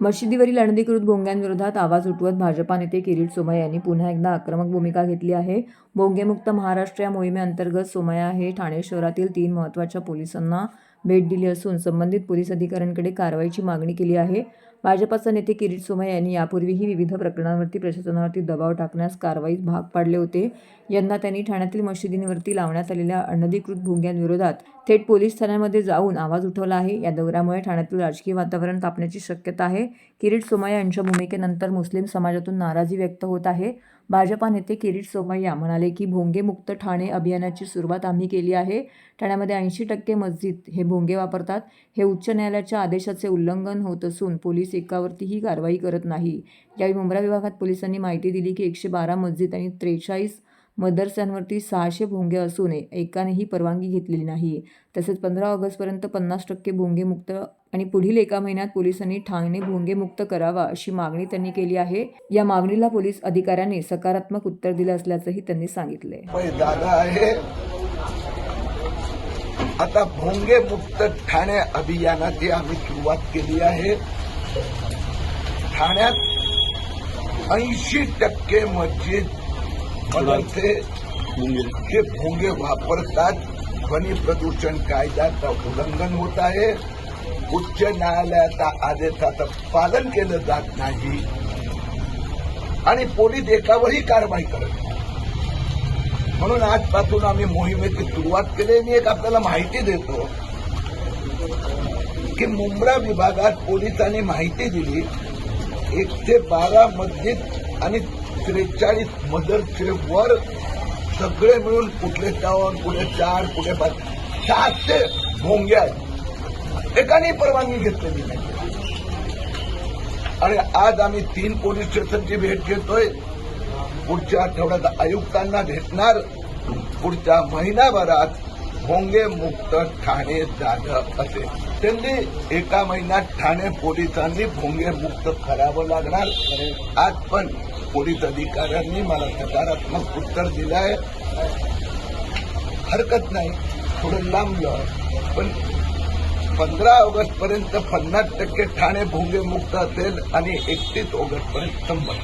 मशिदीवरील अनधिकृत भोंग्यांविरोधात आवाज उठवत भाजपा नेते किरीट सोमय्या यांनी पुन्हा एकदा आक्रमक भूमिका घेतली आहे. भोंगेमुक्त महाराष्ट्र या मोहिमेअंतर्गत सोमय्या हे ठाणे शहरातील तीन महत्त्वाच्या पोलिसांना भेट दिली असून संबंधित पोलीस अधिकाऱ्यांकडे कारवाईची मागणी केली आहे. भाजपाचा नेते किरीट सोमय यांनी यापूर्वीही विविध प्रकरणांवरती प्रशासनावरती दबाव टाकण्यास कारवाईस भाग पाडले होते. यंदा त्यांनी ठाण्यातील मशिदींवरती लावण्यात आलेल्या अनधिकृत भोंग्यांविरोधात थेट पोलीस ठाण्यामध्ये जाऊन आवाज उठवला आहे. या दौऱ्यामुळे ठाण्यातील राजकीय वातावरण तापण्याची शक्यता आहे. किरीट सोमय यांच्या भूमिकेनंतर मुस्लिम समाजातून नाराजी व्यक्त होत आहे. भाजपा नेते किरीट सोमय्या म्हणाले की भोंगेमुक्त ठाणे अभियानाची सुरुवात आम्ही केली आहे. ठाण्यामध्ये ऐंशी टक्के मस्जिद हे भोंगे वापरतात. हे उच्च न्यायालयाच्या आदेशाचे उल्लंघन होत असून पोलीस एकावरतीही कारवाई करत नाही. यावेळी मुंब्रा विभागात पोलिसांनी माहिती दिली की एकशे बारा मस्जिद आणि त्रेचाळीस मदरस्यांवरती सहाशे भोंगे असून एकानेही परवानगी घेतलेली नाही. तसेच पंधरा ऑगस्टपर्यंत पन्नास टक्के भोंगेमुक्त आणि पुढील एका महिन्यात पोलिसांनी ठाणे भोंगेमुक्त करावा अशी मागणी त्यांनी केली आहे. या मागणीला पोलीस अधिकाऱ्यांनी सकारात्मक उत्तर दिलं असल्याचंही त्यांनी सांगितलंय. आता भोंगे मुक्त ठाणे अभियानाची आम्ही सुरुवात केली आहे. ठाण्यात ऐंशी टक्के मस्जिद मदरसे हे भोंगे वापरतात. ध्वनी प्रदूषण कायद्याचं उल्लंघन होत आहे. उच्च न्यायालयाच्या आदेशाचं पालन केलं जात नाही. आणि पोलीस एकावरही कारवाई करत नाही. म्हणून आजपासून आम्ही मोहिमेची सुरुवात केली. मी एक आपल्याला माहिती देतो की मुंब्रा विभागात पोलिसांनी माहिती दिली एकशे बारा मस्जिद आणि त्रेचाळीस मदरचे वर सगळे मिळून कुठले टावर कुठे चार कुठे पाच सहाशे भोंगे आहेत एकाने परवानगी घेतलेली नाही. आणि आज आम्ही तीन पोलीस स्टेशनची भेट घेतोय. पुढच्या आठवड्यात आयुक्तांना भेटणार. पुढच्या महिनाभरात भोंगे मुक्त ठाणे झालं असेल त्यांनी एका महिन्यात ठाणे पोलिसांनी भोंगे मुक्त करावं लागणार. आज पण पोलीस अधिकाऱ्यांनी मला सकारात्मक उत्तर दिलं आहे. हरकत नाही. थोडं लांबलं पण पंधरा ऑगस्ट पर्यंत पन्नास टक्के ठाणे भोंगे मुक्त असेल आणि एकतीस ऑगस्ट पर्यंत शंभर